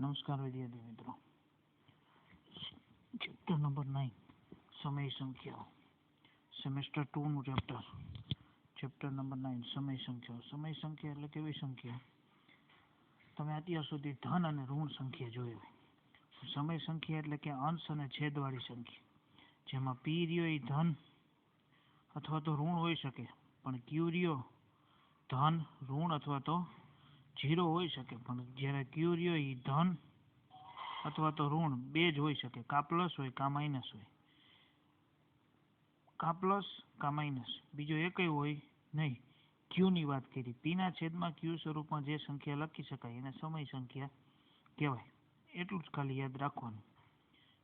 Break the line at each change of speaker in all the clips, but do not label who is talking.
નમસ્કાર વિદ્યાર્થી મિત્રો. ચેપ્ટર નંબર નાઇન સમય સંખ્યાઓ સેમેસ્ટર ટુનું ચેપ્ટર ચેપ્ટર નંબર નાઇન સમય સંખ્યાઓ સમય સંખ્યા એટલે કેવી સંખ્યા? તમે અત્યાર સુધી ધન અને ઋણ સંખ્યા જોઈ સમય સંખ્યા એટલે કે અંશ અને છેદવાળી સંખ્યા. જેમાં પી રહ્યો એ ધન અથવા તો ઋણ હોઈ શકે. પણ ક્યુ રહ્યો ધન, ઋણ અથવા તો જીરો હોઈ શકે, પણ જ્યારે ક્યુ રહ્યો એ ધન અથવા તો ઋણ બે જ હોઈ શકે, કા પ્લસ હોય, કા માઇનસ હોય. કા પ્લસ, કા માઇનસ બીજો એકય હોય નહીં. ક્યુની વાત કરી. પીના છેદમાં ક્યુ સ્વરૂપમાં જે સંખ્યા લખી શકાય, એને સમય સંખ્યા કહેવાય. એટલું જ ખાલી યાદ રાખવાનું.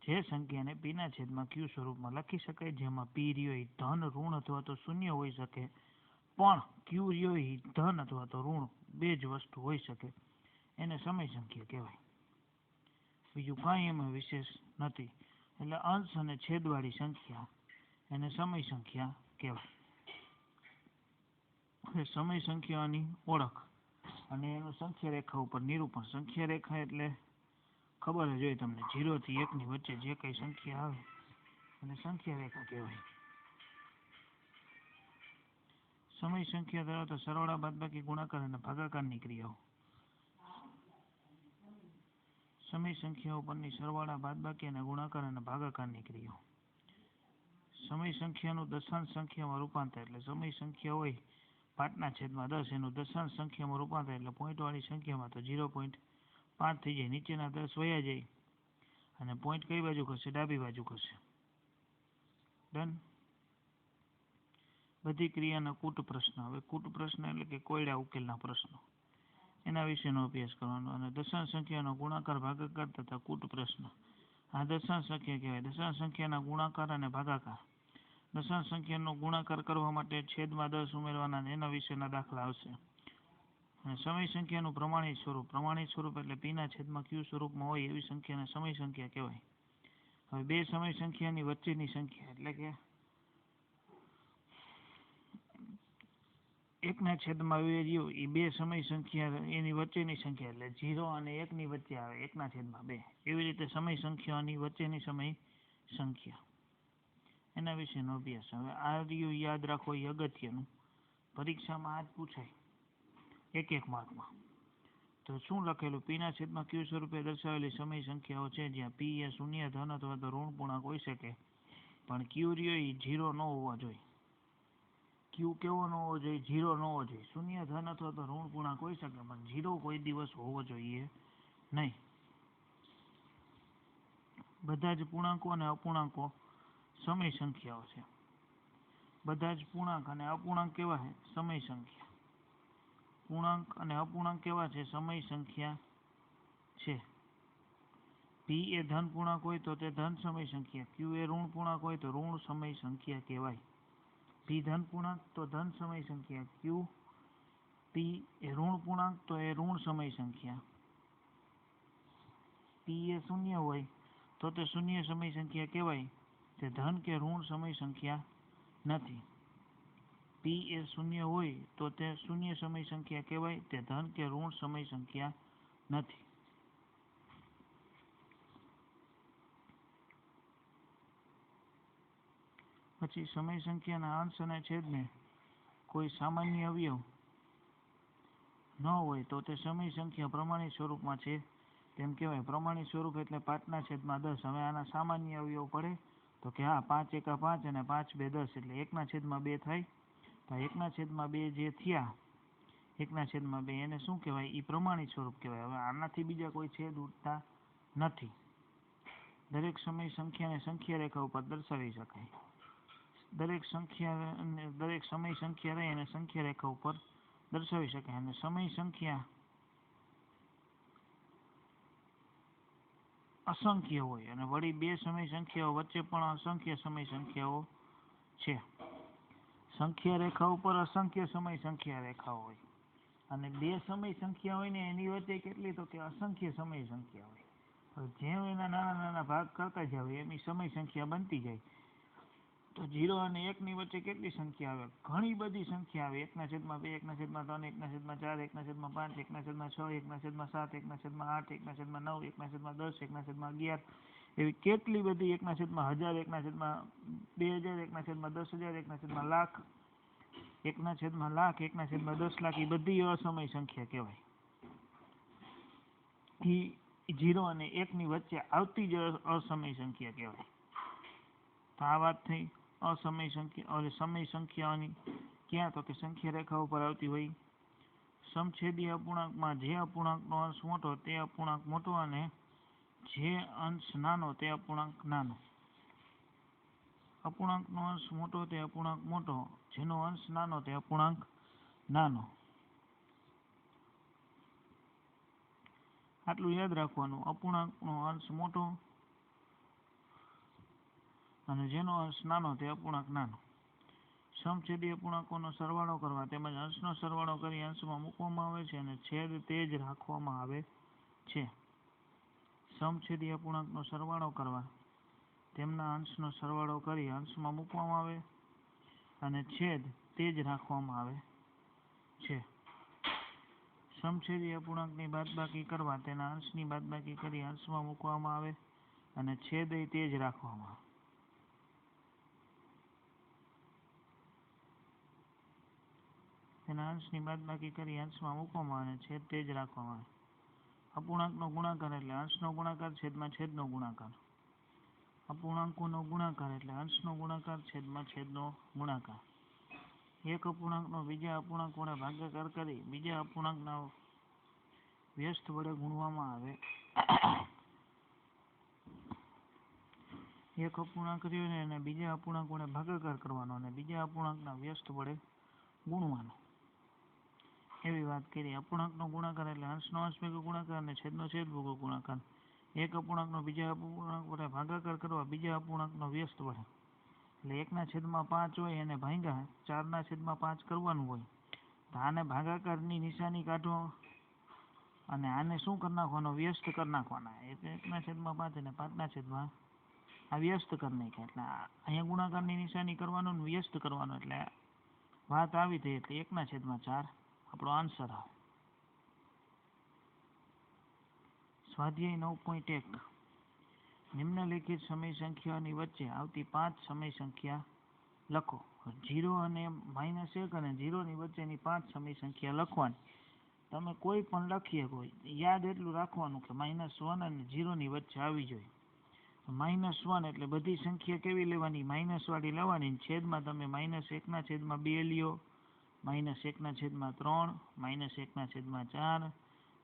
જે સંખ્યાને પીના છેદમાં ક્યુ સ્વરૂપમાં લખી શકાય, જેમાં પી રહ્યો ધન, ઋણ અથવા તો શૂન્ય હોઈ શકે, પણ ક્યુ રહ્યો ધન અથવા તો ઋણ બે જ વસ્તુ હોઈ શકે. એને સમય સંખ્યા કહેવાય. બીજું કાંઈ એમાં વિશેષ નથી. એટલે અંશ અને છેદવાળી સંખ્યા એને સમય સંખ્યા કહેવાય. હવે સમય સંખ્યાની ઓળખ અને એનું સંખ્યા રેખા ઉપર નિરૂપણ. સંખ્યા રેખા એટલે ખબર જ હોય તમને જીરોથી એકની વચ્ચે જે કંઈ સંખ્યા આવે એને સંખ્યા રેખા કહેવાય. સમય સંખ્યા ધરાવતા સરવાળા બાદબાકી ગુણાકાર અને ભાગાકારની ક્રિયાઓ. સમય સંખ્યાઓ પરની સરવાળા બાદબાકી અને ગુણાકાર અને ભાગાકારની ક્રિયાઓ. સમય સંખ્યાનું દશાંશ સંખ્યામાં રૂપાંતર, એટલે સમય સંખ્યા હોય પાંચના છેદમાં દસ, એનું દશાંશ સંખ્યામાં રૂપાંતર, એટલે પોઈન્ટવાળી સંખ્યામાં તો ઝીરો પોઈન્ટ પાંચ થઈ જાય, નીચેના દસ વયા જાય. અને પોઈન્ટ કઈ બાજુ ખસે ડાબી બાજુ ખસે ડન બધી ક્રિયાના કૂટ પ્રશ્ન હવે કૂટ પ્રશ્ન એટલે કે કોયડા ઉકેલના પ્રશ્નો. એના વિશેનો અભ્યાસ કરવાનો. અને દશાંશ સંખ્યાનો ગુણાકાર ભાગાકાર તથા કૂટ પ્રશ્ન આ દશાંશ સંખ્યા કહેવાય. દશાંશ સંખ્યાના ગુણાકાર અને ભાગાકાર. દશાંશ સંખ્યાનો ગુણાકાર કરવા માટે છેદમાં દસ ઉમેરવાના એના વિશેના દાખલા આવશે. અને સમય સંખ્યાનું પ્રમાણિત સ્વરૂપ. પ્રમાણિત સ્વરૂપ એટલે પીના છેદમાં ક્યુ સ્વરૂપમાં હોય એવી સંખ્યાને સમય સંખ્યા કહેવાય. હવે બે સમય સંખ્યાની વચ્ચેની સંખ્યા એટલે કે એકના છેદમાં રહ્યું એ બે સમય સંખ્યા એની વચ્ચેની સંખ્યા એટલે ઝીરો અને એકની વચ્ચે આવે, એકના છેદમાં બે. એવી રીતે સમય સંખ્યાની વચ્ચેની સમય સંખ્યા. એના વિશેનો અભ્યાસ. હવે આ રહ્યું યાદ રાખો એ અગત્યનું. પરીક્ષામાં આ જ પૂછાય. એક એક માર્કમાં. તો શું લખેલું? પીના છેદમાં ક્યુ સ્વરૂપે દર્શાવેલી સમય સંખ્યાઓ છે જ્યાં પી એ શૂન્ય, ધન અથવા તો ઋણ પૂર્ણાંક હોઈ શકે. પણ ક્યુ રહ્યો એ ઝીરો ન હોવા જોઈએ. ક્યુ કેવો ન હોવો જોઈએ, ઝીરો ન હોવો જોઈએ. શૂન્ય ધન અથવા તો ઋણ પૂર્ણાંક હોઈ શકે, પણ ઝીરો કોઈ દિવસ હોવો જોઈએ નહીં. બધા જ પૂર્ણાંકો અને અપૂર્ણાંકો સમય સંખ્યાઓ છે. બધા જ પૂર્ણાંક અને અપૂર્ણાંક કેવા છે? સમય સંખ્યા. પૂર્ણાંક અને અપૂર્ણાંક કેવા છે? સમય સંખ્યા છે. પી એ ધન પૂર્ણાંક હોય તો તે ધન સમય સંખ્યા. ક્યુ એ ઋણ પૂર્ણાંક હોય તો ઋણ સમય સંખ્યા કહેવાય. પી ધન પૂર્ણાંક તો ધન સમય સંખ્યા ક્યુ પી એ ઋણ પૂર્ણાંક તો એ ઋણ સમય સંખ્યા પી એ શૂન્ય હોય તો તે શૂન્ય સમય સંખ્યા કહેવાય તે ધન કે ઋણ સમય સંખ્યા નથી પી એ શૂન્ય હોય તો તે શૂન્ય સમય સંખ્યા કહેવાય તે ધન કે ઋણ સમય સંખ્યા નથી પછી સમય સંખ્યાના અંશ અને છેદને કોઈ સામાન્ય અવયવ ન હોય તો તે સમય સંખ્યા પ્રમાણિત સ્વરૂપમાં છે. તેમ કહેવાય, પ્રમાણિત સ્વરૂપ એટલે પાંચના છેદમાં દસ. હવે આના સામાન્ય અવયવ પડે તો કે હા, પાંચ એકા પાંચ અને પાંચ બે દસ એટલે એકના છેદમાં બે થાય. તો એકના છેદમાં બે જે થયા, એકના છેદમાં બે એને શું કહેવાય? એ પ્રમાણિત સ્વરૂપ કહેવાય. હવે આનાથી બીજા કોઈ છેદ ઉઠતા નથી. દરેક સમય સંખ્યાને સંખ્યા રેખા ઉપર દર્શાવી શકાય. દરેક સંખ્યા, દરેક સમય સંખ્યા રહે એને સંખ્યા રેખા ઉપર દર્શાવી શકાય અને સમય સંખ્યા અસંખ્ય હોય અને વળી બે સમય સંખ્યાઓ વચ્ચે પણ અસંખ્ય સમય સંખ્યાઓ છે. સંખ્યા રેખા ઉપર અસંખ્ય સમય સંખ્યા રેખા હોય. અને બે સમય સંખ્યા હોય ને એની વચ્ચે કેટલી તો કે અસંખ્ય સમય સંખ્યા હોય. જેમ એના નાના નાના ભાગ કરતા જાવ, એમ સમય સંખ્યા બનતી જાય. તો ઝીરો અને એકની વચ્ચે કેટલી સંખ્યા આવે ઘણી બધી સંખ્યા આવે એકના છેદમાં બે એકના છેદમાં ત્રણ એકના છેદમાં ચાર એકના છેદમાં પાંચ એકના છેદમાં છ એકના છેદમાં સાત એકના છેદમાં આઠ એકના છેદમાં નવ એકના છેદમાં દસ એકના છેદમાં અગિયાર એવી કેટલી બધી એકના છેદમાં હજાર એકના છેદમાં બે હજાર એકના છેદમાં દસ હજાર એકના છેદમાં લાખ એકના છેદમાં લાખ એકના છેદમાં દસ લાખ એ બધી અસમય સંખ્યા કહેવાય એ જીરો અને એકની વચ્ચે આવતી જ અસમય સંખ્યા કહેવાય તો આ વાત થઈ અસમય સંખ્યા સમય સંખ્યાઓની ક્યાં તો કે સંખ્યા રેખા ઉપર આવતી હોય. સમછેદી અપૂર્ણાંકમાં જે અપૂર્ણાંકનો અંશ મોટો તે અપૂર્ણાંક મોટો અને જે અંશ નાનો તે અપૂર્ણાંક નાનો. અપૂર્ણાંકનો અંશ મોટો તે અપૂર્ણાંક મોટો, જેનો અંશ નાનો તે અપૂર્ણાંક નાનો. આટલું યાદ રાખવાનું. અપૂર્ણાંકનો અંશ મોટો અને જેનો અંશ નાનો તે અપૂર્ણાંક નાનો. સમછેદી અપૂર્ણાંકોનો સરવાળો કરવા તેમજ અંશનો સરવાળો કરી અંશમાં મૂકવામાં આવે છે અને છેદ તે જ રાખવામાં આવે છે. સમછેદી અપૂર્ણાંકનો સરવાળો કરવા તેમના અંશનો સરવાળો કરી અંશમાં મૂકવામાં આવે અને છેદ તે જ રાખવામાં આવે છે. સમછેદી અપૂર્ણાંકની બાદબાકી કરવા તેના અંશની બાદબાકી કરી અંશમાં મૂકવામાં આવે અને છેદ તે જ રાખવામાં આવે. તેના અંશની બાદબાકી કરી અંશમાં મૂકવામાં અને છેદ તે જ રાખવામાં આવે. અપૂર્ણાંકનો ગુણાકાર એટલે અંશનો ગુણાકાર, છેદમાં છેદનો ગુણાકાર. અપૂર્ણાંકોનો ગુણાકાર એટલે અંશનો ગુણાકાર, છેદમાં છેદનો ગુણાકાર. એક અપૂર્ણાંકનો બીજા અપૂર્ણાંક વડે ભાગાકાર કરી બીજા અપૂર્ણાંકના વ્યસ્ત વડે ગુણવામાં આવે. એક અપૂર્ણાંક રહ્યો ને એને બીજા અપૂર્ણાંક વડે ભાગાકાર કરવાનો અને બીજા અપૂર્ણાંકના વ્યસ્ત વડે ગુણવાનો. એવી વાત કરી. અપૂર્ણાંકનો ગુણાકાર એટલે અંશનો અંશ ભેગો ગુણાકાર અને છેદનો છેદ ભેગો ગુણાકાર. એક અપૂર્ણાંકનો, બીજા અપૂર્ણાંક વડે ભાગાકાર કરવા, બીજા અપૂર્ણાંકનો વ્યસ્ત વડે. એટલે એકના છેદમાં પાંચ હોય એને ભાંગ્યા, ચારના છેદમાં પાંચ કરવાનું હોય. તો આને ભાગાકારની નિશાની કાઢો અને આને શું કરી નાખવાનો? વ્યસ્ત કરી નાખવાના. એટલે એકના છેદમાં પાંચ અને પાંચના છેદમાં આ વ્યસ્ત કરી નાખ્યા. એટલે અહીંયા ગુણાકારની નિશાની કરવાનું વ્યસ્ત કરવાનું. એટલે વાત આવી થઈ. એટલે એકના છેદમાં ચાર. આપણો આન્સર આવે. સ્વાધ્યાય નવ પોઈન્ટ એક. નિમ્નલિખિત સમય સંખ્યાઓની વચ્ચે આવતી પાંચ સમય સંખ્યા લખો. જીરો અને માઇનસ એક અને જીરોની વચ્ચેની પાંચ સમય સંખ્યા લખવાની. તમે કોઈ પણ લખીએ હોય યાદ એટલું રાખવાનું કે માઇનસ વન અને જીરોની વચ્ચે આવી જોઈએ. માઇનસ વન એટલે બધી સંખ્યા કેવી લેવાની? માઇનસ વાળી લેવાની છેદમાં તમે માઇનસ એકના છેદમાં બે લ્યો. માઇનસ એકના છેદમાં ત્રણ માઇનસ એકના છેદમાં ચાર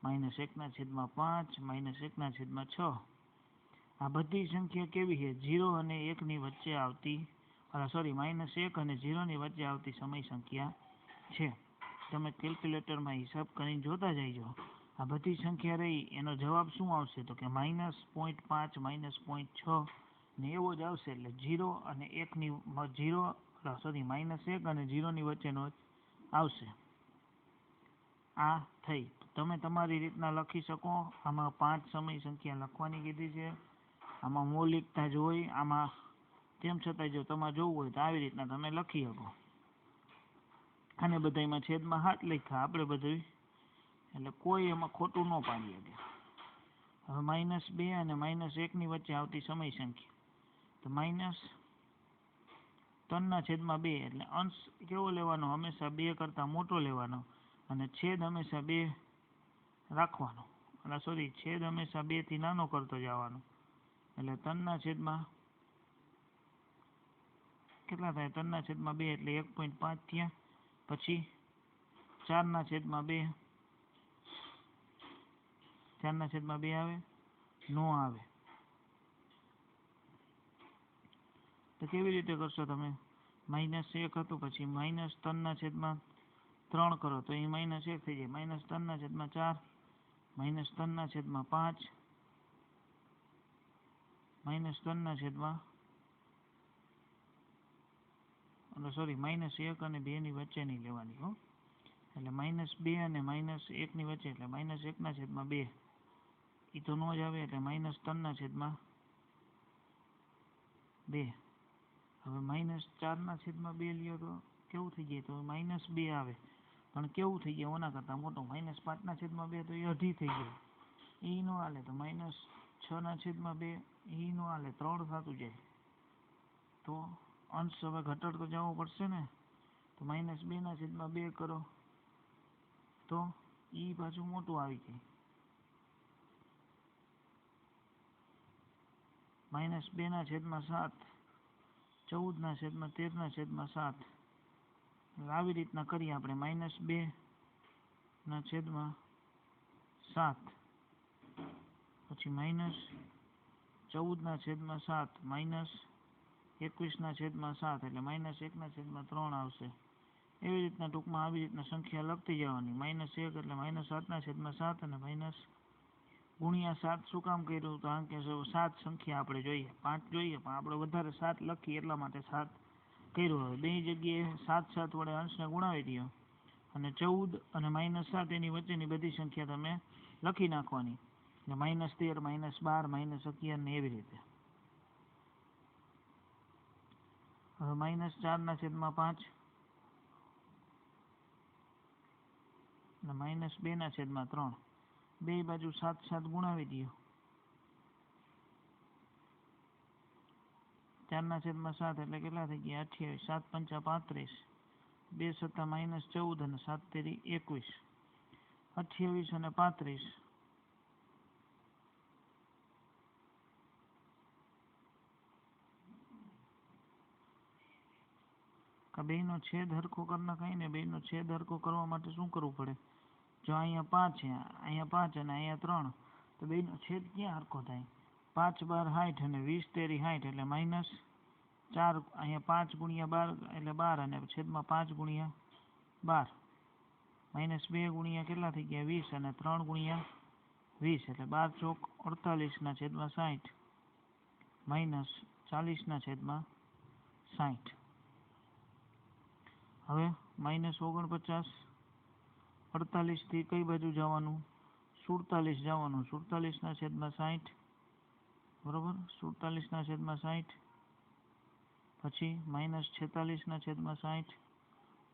માઇનસ એકના છેદમાં પાંચ માઇનસ એકના છેદમાં છ. આ બધી સંખ્યા કેવી છે? ઝીરો અને એકની વચ્ચે આવતી સોરી માઇનસ એક અને ઝીરોની વચ્ચે આવતી સમય સંખ્યા છે. તમે કેલ્ક્યુલેટરમાં હિસાબ કરીને જોતા જઈજો આ બધી સંખ્યા રહી, એનો જવાબ શું આવશે? તો કે માઇનસ પોઈન્ટ પાંચ માઇનસ પોઈન્ટ છ, ને એવો જ આવશે. એટલે ઝીરો અને એકની, ઝીરો સોરી માઇનસ એક અને જીરોની વચ્ચેનો આવશે. આ થઈ. તમે તમારી રીતના લખી શકો. આમાં પાંચ સમય સંખ્યા લખવાની કીધી છે. આમાં મૌલિકતા જોઈ. આમાં તેમ છતાં જો તમારે જોવું હોય તો આવી રીતના તમે લખી શકો. અને બધામાં છેદમાં હાથ લખ્યા. આપણે બધું એટલે કોઈ એમાં ખોટું ન પાડી શકે. હવે માઇનસ બે અને માઇનસ એકની વચ્ચે આવતી સમય સંખ્યા. તો માઇનસ ત્રણના છેદમાં બે એટલે અંશ કેવો લેવાનો? હંમેશા બે કરતાં મોટો લેવાનો અને છેદ હંમેશા બે રાખવાનો. એટલે સોરી છેદ હંમેશા બેથી નાનો કરતો જવાનો. એટલે ત્રણના છેદમાં કેટલા થાય? ત્રણના છેદમાં બે એટલે એક પોઈન્ટ પાંચ થયા. પછી ચારના છેદમાં બે, ચારના છેદમાં બે આવે, નો આવે. તો કેવી રીતે કરશો તમે? માઇનસ એક હતું, પછી માઇનસ ત્રણના છેદમાં ત્રણ કરો, તો એ માઇનસ એક થઈ જાય. માઇનસ ત્રણના છેદમાં ચાર માઇનસ ત્રણના છેદમાં પાંચ માઇનસ ત્રણના છેદમાં એટલે સોરી માઇનસ એક અને બેની વચ્ચેની લેવાની, હો. એટલે માઇનસ બે અને માઇનસ એકની વચ્ચે, એટલે માઇનસ એકના છેદમાં બે. એ તો ન જ આવે, એટલે માઇનસ ત્રણના છેદમાં બે. હવે માઇનસ ચારના છેદમાં બે લ્યો તો કેવું થઈ જાય? તો માઇનસ બે આવે. પણ કેવું થઈ જાય? ઓના કરતાં મોટો. માઇનસ પાંચના છેદમાં બે તો એ અઢી થઈ જાય. એ નો હાલે તો માઇનસ છના છેદમાં બે એ નો હાલે ત્રણ થતું જાય. તો અંશ હવે ઘટાડતો જવો પડશે ને? તો માઇનસ બેના છેદમાં બે કરો. તો એ પાછું મોટું આવી જાય. માઇનસ બેના છેદમાં સાત. ચૌદના છેદમાં તેરના છેદમાં સાત. આવી રીતના કરીએ આપણે. માઇનસ બે ના છેદમાં સાત. પછી માઇનસ ચૌદના છેદમાં સાત. માઇનસ એકવીસના છેદમાં સાત. એટલે માઇનસ એકના છેદમાં ત્રણ આવશે. એવી રીતના ટૂંકમાં આવી રીતના સંખ્યા લખતી જવાની. માઇનસ એક એટલે માઇનસ સાતના છેદમાં સાત અને માઇનસ ગુણ્યા સાત શું કામ કર્યું કારણ કે સાત સંખ્યા આપણે જોઈએ, પાંચ જોઈએ, પણ આપણે વધારે સાત લખીએ એટલા માટે સાત કર્યું હવે. બે જગ્યાએ સાત સાત વડે અંશને ગુણાવી દો. અને ચૌદ અને માઇનસ સાત એની વચ્ચેની બધી સંખ્યા તમે લખી નાખવાની. એટલે માઇનસ તેર, માઇનસ બાર, માઇનસ અગિયાર ને એવી રીતે. હવે માઇનસ ચારના છેદમાં પાંચ. અને માઇનસ બેના છેદમાં ત્રણ. બે બાજુ સાત સાત ગુણાવી દો ચારના છેદમાં સાત એટલે કેટલા થઈ ગયા? અઠ્યાવીસ. સાત પંચા પાંત્રીસ. બે સત્તા માઇનસ ચૌદ અને સાત તેરી એકવીસ. અઠ્યાવીસ અને પાંત્રીસ. બેનો છેદ હરખો કરી નખાય ને? બે નો છેદ હરખો કરવા માટે શું કરવું પડે? જો અહીંયા પાંચ છે, અહીંયા પાંચ અને અહીંયા ત્રણ. તો બેનો છેદ ક્યાં હરખો થાય? પાંચ બાર સાઠ અને વીસ તેરી સાઠ એટલે માઇનસ ચાર, અહીંયા પાંચ ગુણ્યા બાર એટલે બાર અને છેદમાં પાંચ ગુણ્યા બાર. માઇનસ બે ગુણ્યા કેટલા થઈ ગયા? વીસ અને ત્રણ ગુણ્યા વીસ એટલે બાર ચોક અડતાલીસના છેદમાં સાઠ માઇનસ ચાલીસના છેદમાં સાઠ હવે માઇનસ ઓગણપચાસ અડતાલીસથી કઈ બાજુ જવાનું? સુડતાલીસ જવાનું. સુડતાલીસના છેદમાં સાઠ બરાબર? સુડતાલીસના છેદમાં સાઠ પછી માઇનસ છેતાલીસના છેદમાં સાઠ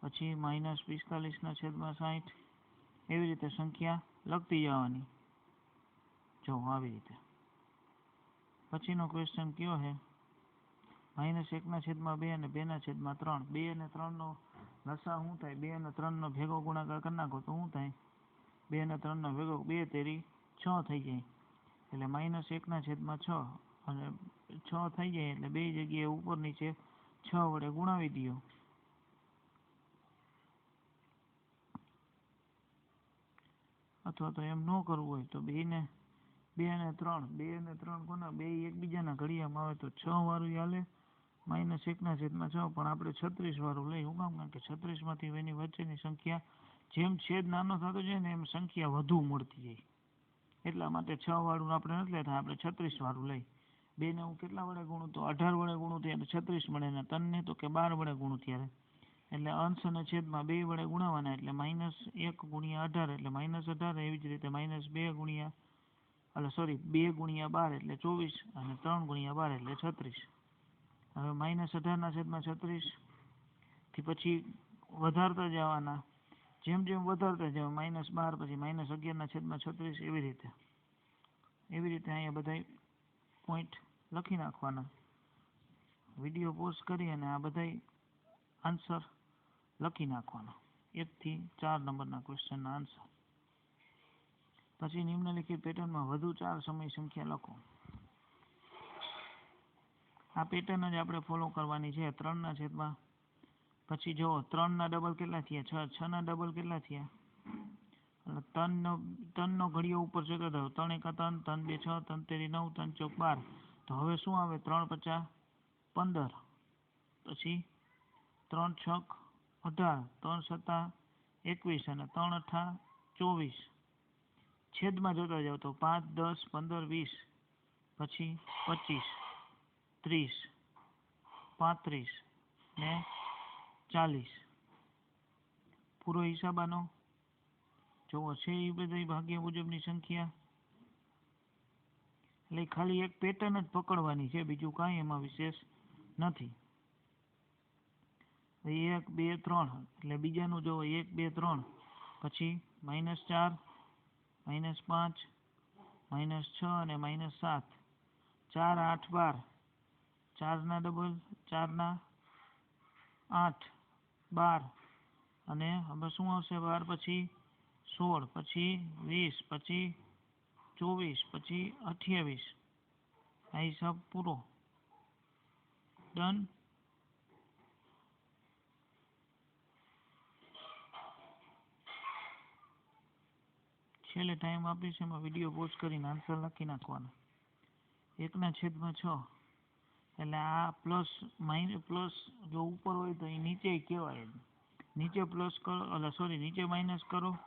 પછી માઇનસ પિસ્તાલીસના છેદમાં સાઠ એવી રીતે સંખ્યા લખતી જવાની. જો આવી રીતે. પછીનો ક્વેશ્ચન કયો છે? માઇનસ એકના છેદમાં બે અને બેના છેદમાં ત્રણ. બે અને ત્રણનો લસા શું થાય? બે અને ત્રણનો ભેગો ગુણાકાર કરી નાખો તો શું થાય? બે અને ત્રણનો ભેગો બે તેરી છ થઈ જાય. એટલે માઇનસ એકના છેદમાં છ અને છ થઈ જાય એટલે બે જગ્યાએ ઉપર નીચે છ વડે ગુણાવી દો. અથવા તો એમ ન કરવું હોય તો બેને બે અને ત્રણ, બે અને ત્રણ કોના બે એકબીજાના ઘડિયામાં આવે તો છ વાળું હાલે. માઇનસ એકના છેદમાં છ, પણ આપણે છત્રીસ વાળું લઈ હું કામ કે છત્રીસમાંથી એની વચ્ચેની સંખ્યા જેમ છેદ નાનો થતો જાય ને એમ સંખ્યા વધુ મળતી જાય. એટલા માટે છ વાળું આપણે નથી લેતા, આપણે છત્રીસ વાળું લઈ. બેને હું કેટલા વડે ગુણું? તો અઢાર વડે ગુણું ત્યારે છત્રીસ મળે ને તનને તો કે બાર વડે ગુણું ત્યારે. એટલે અંશ અને છેદમાં બે વડે ગુણાવાના, એટલે માઇનસ એક ગુણ્યા અઢાર, એટલે માઇનસ અઢાર, એવી જ રીતે માઇનસ બે ગુણ્યા એટલે સોરી, બે ગુણ્યા બાર, એટલે ચોવીસ, અને ત્રણ ગુણ્યા બાર, એટલે છત્રીસ. હવે માઇનસ અઢારના છેદમાં છત્રીસથી પછી વધારતા જવાના. જેમ જેમ વધારતા જવા, માઇનસ બાર, પછી માઇનસ અગિયારના છેદમાં છત્રીસ, એવી રીતે. એવી રીતે અહીંયા બધા પોઈન્ટ લખી નાખવાના. વીડિયો પોઝ કરી અને આ બધા આન્સર લખી નાખવાના. એકથી ચાર નંબરના ક્વેશ્ચનના આન્સર પછી નિમ્નલિખિત પેટર્નમાં વધુ ચાર સમય સંખ્યા લખો. આ પેટર્ન જ આપણે ફોલો કરવાની છે. ત્રણના છેદમાં. પછી જુઓ ત્રણના ડબલ કેટલા થયા? છ છના ડબલ કેટલા થયા? એટલે ત્રણનો ત્રણનો ઘડિયો ઉપર છે કે ત્રણ એકા ત્રણ ત્રણ બે છ, ત્રણ તેરી નવ, ત્રણ ચોક બાર. તો હવે શું આવે? ત્રણ પચાસ પંદર. પછી ત્રણ છક અઢાર, ત્રણ સત્તા એકવીસ અને ત્રણ અઠા ચોવીસ. છેદમાં જોતા જાવ તો પાંચ, દસ, પંદર, વીસ. પછી પચીસ. ત્રીસ, પાંત્રીસ ને ચાલીસ. પૂરો હિસાબ આનો? જોવો છે એ બધી ભાગ્ય મુજબની સંખ્યા? એટલે ખાલી એક પેટર્ન જ પકડવાની છે, બીજું કાંઈ એમાં વિશેષ નથી. એક, બે, ત્રણ, એટલે બીજાનું જોવો એક, બે, ત્રણ, પછી માઇનસ ચાર માઇનસ પાંચ માઇનસ છ અને માઇનસ સાત. ચાર, આઠ, બાર. ચારના ડબલ ચારના આઠ, બાર અને હવે શું આવશે? બાર પછી સોળ, પછી વીસ, પછી ચોવીસ, પછી અઠ્યાવીસ. આ હિસાબ પૂરો. ડન છેલ્લે ટાઈમ આપીશ, એમાં વીડિયો પોઝ કરીને આન્સર લખી નાખવાનો. એકના છેદમાં છ. એટલે આ પ્લસ માઇનસ પ્લસ જો ઉપર હોય તો એ નીચે કહેવાય. જ નીચે પ્લસ કરો, એટલે સોરી નીચે માઇનસ કરો,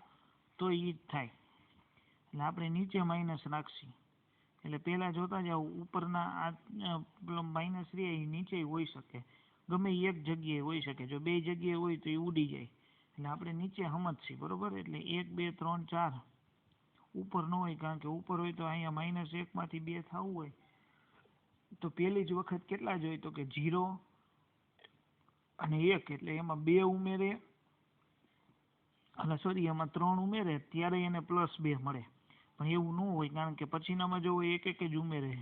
તો એ જ થાય. એટલે આપણે નીચે માઇનસ રાખશી. એટલે પહેલાં જોતા જાઓ, ઉપરના આ માઇનસ રહે એ નીચે હોઈ શકે. ગમે એક જગ્યાએ હોઈ શકે. જો બે જગ્યાએ હોય તો એ ઉડી જાય. એટલે આપણે નીચે સમજશી, બરોબર? એટલે એક, બે, ત્રણ, ચાર. ઉપર ન હોય કારણ કે ઉપર હોય તો અહીંયા માઇનસ એકમાંથી બે થવું હોય. તો પહેલી જ વખત કેટલા જ હોય તો કે ઝીરો અને એક, એટલે એમાં બે ઉમેરે અને સોરી, એમાં ત્રણ ઉમેરે, ત્યારે એને પ્લસ બે મળે. પણ એવું ન હોય, કારણ કે પછીનામાં જો એક એક જ ઉમેરે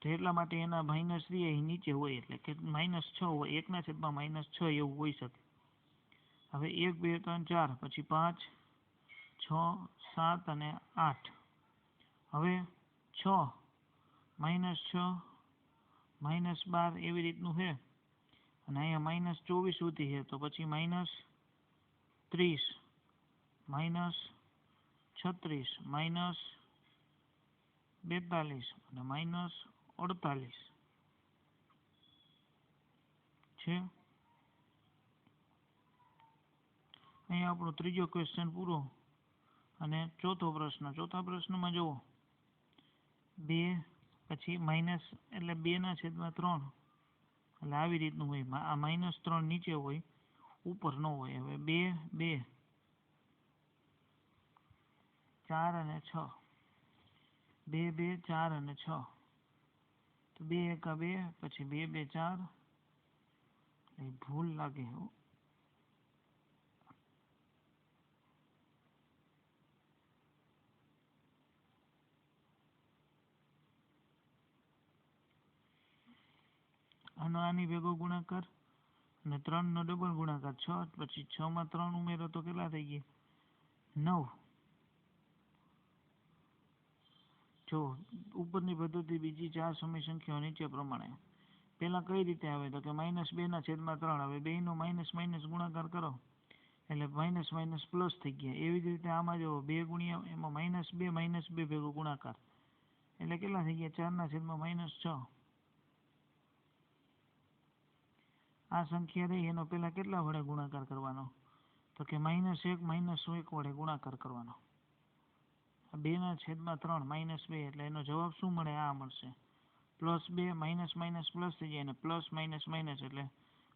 તો એટલા માટે એના માઇનસ થ્રી અહીં નીચે હોય, એટલે કે માઇનસ છ હોય, એકના છેદમાં માઇનસ છ એવું હોઈ શકે. હવે એક, બે, ત્રણ, ચાર, પછી પાંચ, છ, સાત અને આઠ. હવે છ માઇનસ છ માઇનસ બાર એવી રીતનું છે. અને અહીંયા માઇનસ ચોવીસ સુધી છે, તો પછી માઇનસ ત્રીસ માઇનસ છત્રીસ માઇનસ બેતાલીસ અને માઇનસ અડતાલીસ. છે? અહીંયા આપણો ત્રીજો ક્વેશ્ચન પૂરો. અને ચોથો પ્રશ્ન, ચોથા પ્રશ્નમાં જુઓ. બે પછી માઇનસ એટલે બેના છેદમાં ત્રણ. એટલે આવી રીતનું હોય. આ માઇનસ ત્રણ નીચે હોય, ઉપર ન હોય. હવે બે બે. ચાર અને છ. બે બે, ચાર અને છ. તો બે એકા બે, પછી બે બે, ચાર. ભૂલ લાગે હો. આનો આની ભેગો ગુણાકાર અને ત્રણનો ડબલ ગુણાકાર. છ, પછી છમાં ત્રણ ઉમેરો તો કેટલા થઈ ગયા? નવ. જો, ઉપરની પદ્ધતિ બીજી ચાર સમય સંખ્યાઓ નીચે પ્રમાણે. પહેલાં કઈ રીતે આવે? તો કે માઇનસ બેના છેદમાં ત્રણ. હવે બેનો માઇનસ માઇનસ ગુણાકાર કરો. એટલે માઇનસ માઇનસ પ્લસ થઈ ગયા. એવી જ રીતે આમાં જો બે ગુણ્યા એમાં માઇનસ બે માઇનસ બે ભેગો ગુણાકાર. એટલે કેટલા થઈ ગયા? ચારના છેદમાં માઇનસ છ. આ સંખ્યા રહી એનો પહેલાં કેટલા વડે ગુણાકાર કરવાનો? તો કે માઇનસ એક માઇનસ એક વડે ગુણાકાર કરવાનો. બેના છેદમાં ત્રણ, માઇનસ બે, એટલે એનો જવાબ શું મળે? આ મળશે. પ્લસ બે, માઇનસ માઇનસ પ્લસ થઈ જાય અને પ્લસ માઇનસ માઇનસ એટલે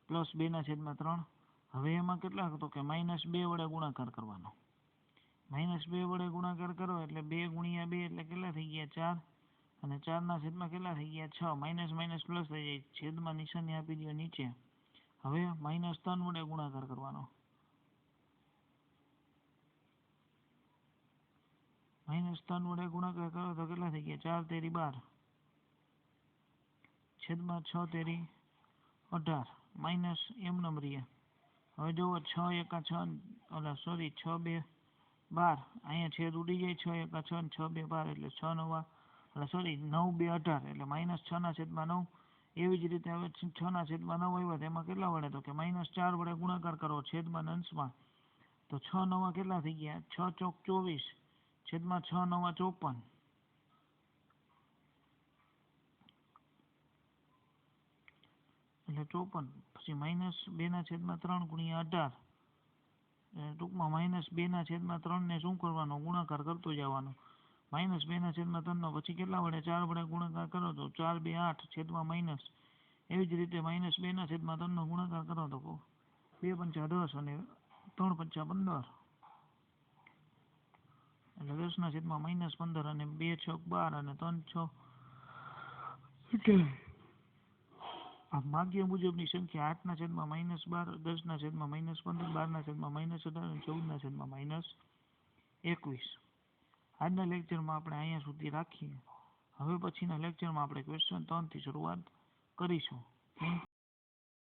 પ્લસ બેના છેદમાં ત્રણ. હવે એમાં કેટલા? તો કે માઇનસ બે વડે ગુણાકાર કરવાનો. માઇનસ બે વડે ગુણાકાર કરો એટલે બે ગુણ્યા બે એટલે કેટલા થઈ ગયા? ચાર. અને ચારના છેદમાં કેટલા થઈ ગયા? છ. માઇનસ માઇનસ પ્લસ થઈ જાય. છેદમાં નિશાની આપી દો નીચે. હવે માઇનસ ત્રણ વડે ગુણાકાર કરવાનો. માઇનસ ત્રણ વડે ગુણાકાર કરો તો કેટલા થઈ ગયા? ચાર તેરી બાર. છેદમાં છ તેરી અઢાર. માઇનસ એમ નંબર હવે જુઓ છ એકા છ ઓલા સોરી છ બે બાર. અહીંયા છેદ ઉડી જાય છ એકા છ છ બે બાર એટલે છ નવા એટલે સોરી નવ બે અઢાર એટલે માઇનસ છના છેદમાં નવ. એવી જ રીતે હવે છના છેદમાં નવ આવ્યા, તેમાં કેટલા વડે તો કે માઇનસ ચાર વડે ગુણાકાર કરો છેદમાં અંશમાં. તો છ નવા કેટલા થઈ ગયા? છ ચોક ચોવીસ, છેદમાં છ નવા ચોપન. એટલે ચોપન, પછી માઇનસ બેના છેદમાં ત્રણ ગુણ્યા અઢાર. ટૂંકમાં માઇનસ બેના છેદમાં ત્રણને શું કરવાનો? ગુણાકાર કરતો જવાનો. માઇનસ બેના છેદમાં ત્રણનો પછી કેટલા વડે? ચાર વડે ગુણાકાર કરો તો ચાર બે આઠ છેદમાં માઇનસ એવી જ રીતે માઇનસ બેના છેદમાં ત્રણનો ગુણાકાર કરો તો બે પંચા દસ અને ત્રણ પંચા પંદર. એટલે દસના છેદમાં માઇનસ પંદર અને બે છ બાર અને ત્રણ છ. આ માગ્ય મુજબની સંખ્યા આઠના છેદમાં માઇનસ બાર દસના છેદમાં માઇનસ પંદર બારના છેદમાં માઇનસ અઢાર અને ચૌદના છેદમાં માઇનસ એકવીસ. આજના લેક્ચરમાં આપણે અહીંયા સુધી રાખીએ. હવે પછીના લેક્ચરમાં આપણે ક્વેશ્ચન ત્રણથી શરૂઆત કરીશું.